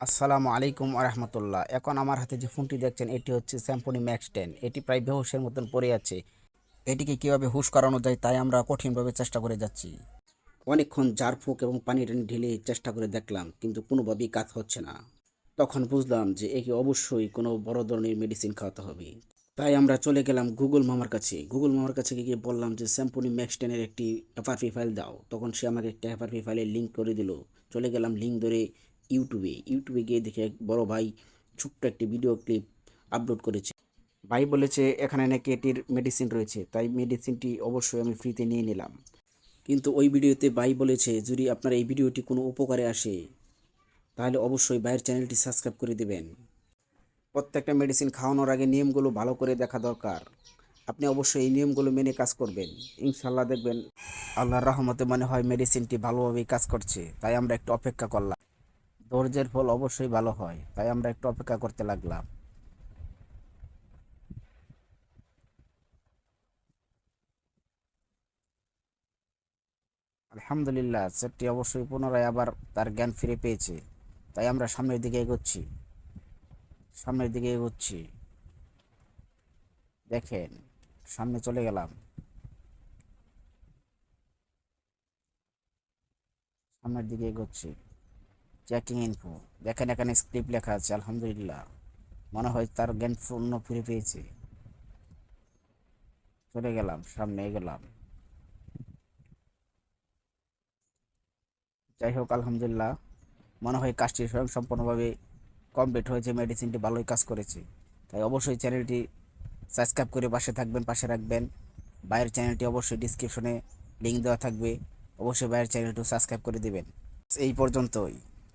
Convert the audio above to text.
আসসালামু আলাইকুম আরহামতুল্লাহ। এখন আমার হাতে যে ফোনটি দেখছেন, এটি হচ্ছে স্যামসনি ম্যাক্স টেন। এটি প্রায় বেহুশের মতন পড়ে আছে। এটিকে কীভাবে হুশ করানো যায় তাই আমরা কঠিনভাবে চেষ্টা করে যাচ্ছি। অনেকক্ষণ ঝাড়ফুঁক এবং পানি টানি ঢেলে চেষ্টা করে দেখলাম, কিন্তু কোনোভাবেই কাজ হচ্ছে না। তখন বুঝলাম যে একে অবশ্যই কোনো বড় ধরনের মেডিসিন খাওয়াতে হবে। তাই আমরা চলে গেলাম গুগল মামার কাছে। গুগল মামার কাছে গিয়ে বললাম যে স্যাম্পনি ম্যাক্স টেনের একটি এফআরপি ফাইল দাও। তখন সে আমাকে একটা এফআরপি ফাইলের লিঙ্ক করে দিল। চলে গেলাম লিঙ্ক ধরে ইউটিউবে ইউটিউবে গিয়ে দেখে এক বড় ভাই ছোট্ট একটি ভিডিও ক্লিপ আপলোড করেছে। ভাই বলেছে, এখানে নাকি এটির মেডিসিন রয়েছে, তাই মেডিসিনটি অবশ্যই আমি ফ্রিতে নিয়ে নিলাম। কিন্তু ওই ভিডিওতে ভাই বলেছে, যদি আপনার এই ভিডিওটি কোনো উপকারে আসে, তাহলে অবশ্যই ভাইয়ের চ্যানেলটি সাবস্ক্রাইব করে দেবেন। প্রত্যেকটা মেডিসিন খাওয়ানোর আগে নিয়মগুলো ভালো করে দেখা দরকার। আপনি অবশ্যই এই নিয়মগুলো মেনে কাজ করবেন। ইনশাল্লাহ দেখবেন, আল্লাহর রহমতে মনে হয় মেডিসিনটি ভালোভাবেই কাজ করছে, তাই আমরা একটু অপেক্ষা করলাম। ধৈর্যের ফল অবশ্যই ভালো হয়। তাই আমরা একটু অপেক্ষা করতে লাগলাম। আলহামদুলিল্লাহ সেটটি অবশ্যই পুনরায় আবার তার জ্ঞান ফিরে পেয়েছে। তাই আমরা সামনের দিকে এগোচ্ছি। সামনের দিকে এগোচ্ছি। দেখেন, সামনে চলে গেলাম। সামনের দিকে এগোচ্ছি। চেকিং ইনফো দেখেন এখানে স্ক্রিপ্ট লেখা আছে, আলহামদুলিল্লাহ। মনে হয় তার জ্ঞান পূর্ণ ফিরে পেয়েছে। চলে গেলাম, সামনে এগোলাম। যাই হোক, আলহামদুলিল্লাহ। মনে হয় কাজটি স্বয়ং সম্পূর্ণভাবে কমপ্লিট হয়েছে মেডিসিনটি ভালোই কাজ করেছে। তাই অবশ্যই চ্যানেলটি সাবস্ক্রাইব করে পাশে থাকবেন, পাশে রাখবেন। বাইরের চ্যানেলটি অবশ্যই ডিসক্রিপশনে লিঙ্ক দেওয়া থাকবে। অবশ্যই বাইরের চ্যানেলটি সাবস্ক্রাইব করে দেবেন। এই পর্যন্তই।